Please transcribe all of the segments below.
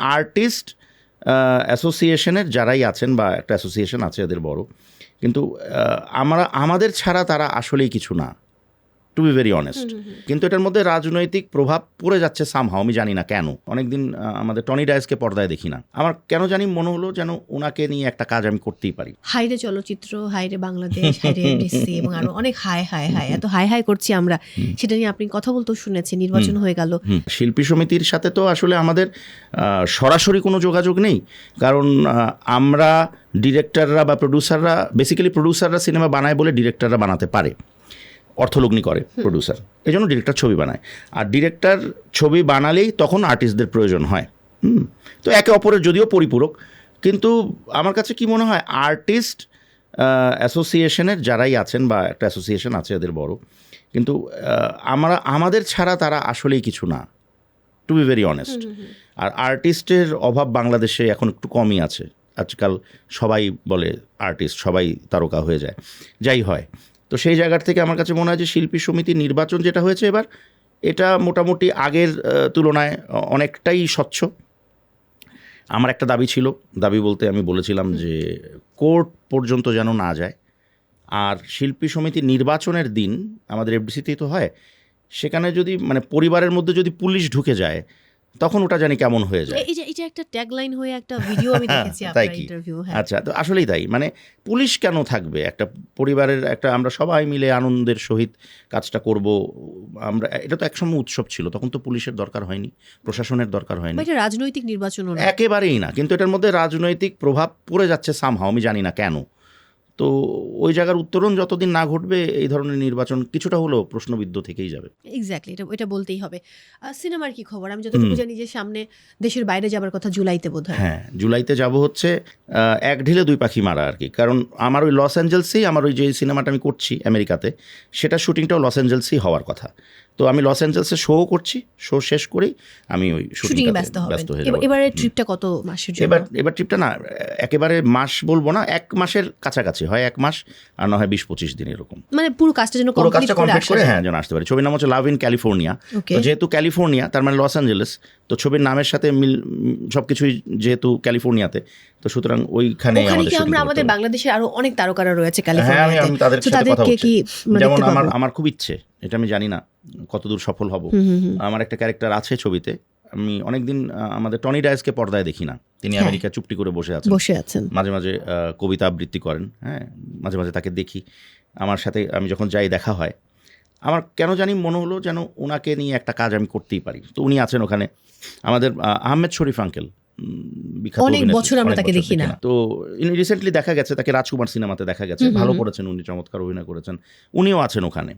Artist অ্যাসোসিয়েশনের যারাই আছেন বা একটা অ্যাসোসিয়েশন আছে এদের বড়, কিন্তু আমরা, আমাদের ছাড়া তারা আসলেই কিছু না। টু বি ভেরি অনেস্ট কিন্তু এটার মধ্যে রাজনৈতিক প্রভাব পড়ে যাচ্ছে সামহাও আমি জানি না কেন। অনেকদিন আমাদের টনি ডায়েসকে পর্দায় দেখি না। আমার কেন জানি মনে হলো যেন ওনাকে নিয়ে একটা কাজ আমি করতেই পারি। হাইরে চলচ্চিত্র হাইরে বাংলাদেশ হাইরে এমডিসি এবং আরও অনেক হাই হাই হাই এত হাই হাই করছি আমরা। সেটা নিয়ে আপনি কথা বলতেও শুনেছি নির্বাচন হয়ে গেল। শিল্পী সমিতির সাথে তো আসলে আমাদের সরাসরি কোনো যোগাযোগ নেই। কারণ আমরা ডিরেক্টররা বা প্রডিউসাররা বেসিক্যালি প্রডিউসাররা সিনেমা বানায় বলে ডিরেক্টররা বানাতে পারে। অর্থলগ্নি করে প্রডিউসার এই জন্য ডিরেক্টর ছবি বানায়। আর ডিরেক্টর ছবি বানালেই তখন আর্টিস্টদের প্রয়োজন হয়। হুম। তো একে অপরের যদিও পরিপূরক কিন্তু আমার কাছে কি মনে হয় আর্টিস্ট অ্যাসোসিয়েশনের যারাই আছেন বা একটা অ্যাসোসিয়েশন আছে এদের বড় কিন্তু আমরা আমাদের ছাড়া তারা আসলেই কিছু না টু বি ভেরি অনেস্ট আর আর্টিস্টের অভাব বাংলাদেশে এখন একটু কমই আছে। আজকাল সবাই বলে আর্টিস্ট সবাই তারকা হয়ে যায়। যাই হয়। তো সেই জায়গার থেকে আমার কাছে মনে হয় যে শিল্পী সমিতির নির্বাচন যেটা হয়েছে এবার এটা মোটামুটি আগের তুলনায় অনেকটাই স্বচ্ছ। আমার একটা দাবি ছিল দাবি বলতে আমি বলেছিলাম যে কোর্ট পর্যন্ত যেন না যায়। আর শিল্পী সমিতি নির্বাচনের দিন আমাদের এফডিসিতেই তো হয় সেখানে যদি মানে পরিবারের মধ্যে যদি পুলিশ ঢুকে যায় তখন ওটা জানি কেমন হয়ে যায়। এই যে এটা একটা ট্যাগলাইন হয়ে একটা ভিডিও আমি দেখেছি তাই আপনার কি? ইন্টারভিউ হ্যাঁ। আচ্ছা তো আসলেই তাই। মানে পুলিশ কেন থাকবে? একটা পরিবারের একটা আমরা সবাই মিলে আনন্দের সহিত কাজটা করব। আমরা এটা তো একসময় উৎসব ছিল তখন তো পুলিশের দরকার হয়নি প্রশাসনের দরকার হয়নি। এটা রাজনৈতিক নির্বাচন একেবারেই না কিন্তু এটার মধ্যে রাজনৈতিক প্রভাব পড়ে যাচ্ছে সামহাও আমি জানি না কেন। তো ওই জায়গার উত্তরণ যতদিন না ঘটবে এই ধরনের নির্বাচন কিছুটা হলেও প্রশ্নবিদ্ধ থেকেই যাবে। এক্স্যাক্টলি এটা এটা বলতেই হবে। সিনেমার কি খবর? আমি যতটুকু জানি যে সামনে দেশের বাইরে যাবার কথা জুলাইতে বোধ হয় হ্যাঁ জুলাইতে যাব হচ্ছে এক ঢিলে দুই পাখি মারা আর কি। কারণ আমার ওই লস অ্যাঞ্জেলসেই আমার ওই যে সিনেমাটা আমি করছি আমেরিকাতে সেটা শুটিংটাও লস অ্যাঞ্জেলসেই হওয়ার কথা। তো আমি লস অ্যাঞ্জেলসে শো করছি শো শেষ করেই আমি ওই শুটিং ব্যস্ত ব্যস্ত হয়ে যাব। এবারে ট্রিপটা কত মাসের জন্য? এবার এবার ট্রিপটা না একেবারে মাস বলব না এক মাসের কাছাকাছি হয় এক মাস আর না হয় বিশ পঁচিশ দিন এরকম। মানে পুরো কাজটা যেন পুরো কাজটা কমপ্লিট করে হ্যাঁ যেন আসতে পারে। ছবির নাম হচ্ছে লাভ ইন ক্যালিফোর্নিয়া তো যেহেতু ক্যালিফোর্নিয়া তার মানে লস অ্যাঞ্জেলেস তো ছবির নামের সাথে মিল সব কিছুই যেহেতু ক্যালিফোর্নিয়াতে তো সুতরাং ওইখানে আমাদের আমরা। বাংলাদেশের আরও অনেক তারকারা রয়েছে হ্যাঁ ক্যালিফোর্নিয়াতে তাদেরকে কি যেমন আমার আমার খুব ইচ্ছে এটা আমি জানি না কতদূর সফল হব। আমার একটা ক্যারেক্টার আছে ছবিতে আমি অনেকদিন আমাদের টনি ডায়েসকে পর্দায় দেখি না। তিনি হ্যাঁ। আমেরিকা চুপটি করে বসে আছেন। বসে আছেন। মাঝে মাঝে কবিতা আবৃত্তি করেন হ্যাঁ। মাঝে মাঝে তাকে দেখি। আমার সাথে আমি যখন যাই দেখা হয়। আমার কেন জানি মনে হলো যেন ওনাকে নিয়ে একটা কাজ আমি করতেই পারি। তো উনি আছেন ওখানে। আমাদের আহমেদ শরীফ আঙ্কেল অনেক বছর আমরা তাকে দেখি না। তো রিসেন্টলি দেখা গেছে তাকে রাজকুমার সিনেমাতে দেখা গেছে। ভালো করেছেন উনি চমৎকার অভিনয় করেছেন। উনিও আছেন ওখানে।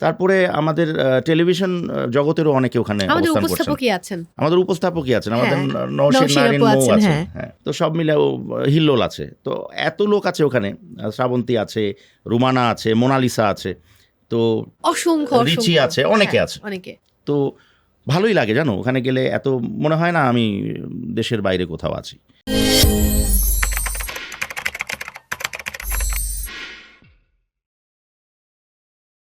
তারপরে আমাদের টেলিভিশন জগতেরও অনেকে ওখানে আমাদের উপস্থাপকই আছেন। আমাদের উপস্থাপকই আছেন। আমাদের হ্যাঁ, নারিন মৌ আছেন হ্যাঁ। হ্যাঁ তো সব মিলে ও হিল্লোল আছে। তো এত লোক আছে ওখানে শ্রাবন্তী আছে রুমানা আছে মোনালিসা আছে তো অসংখ্য রিচি আছে, অনেকে হ্যাঁ, আছে। অনেকে। তো ভালোই লাগে জানো? ওখানে গেলে এত মনে হয় না আমি দেশের বাইরে কোথাও আছি।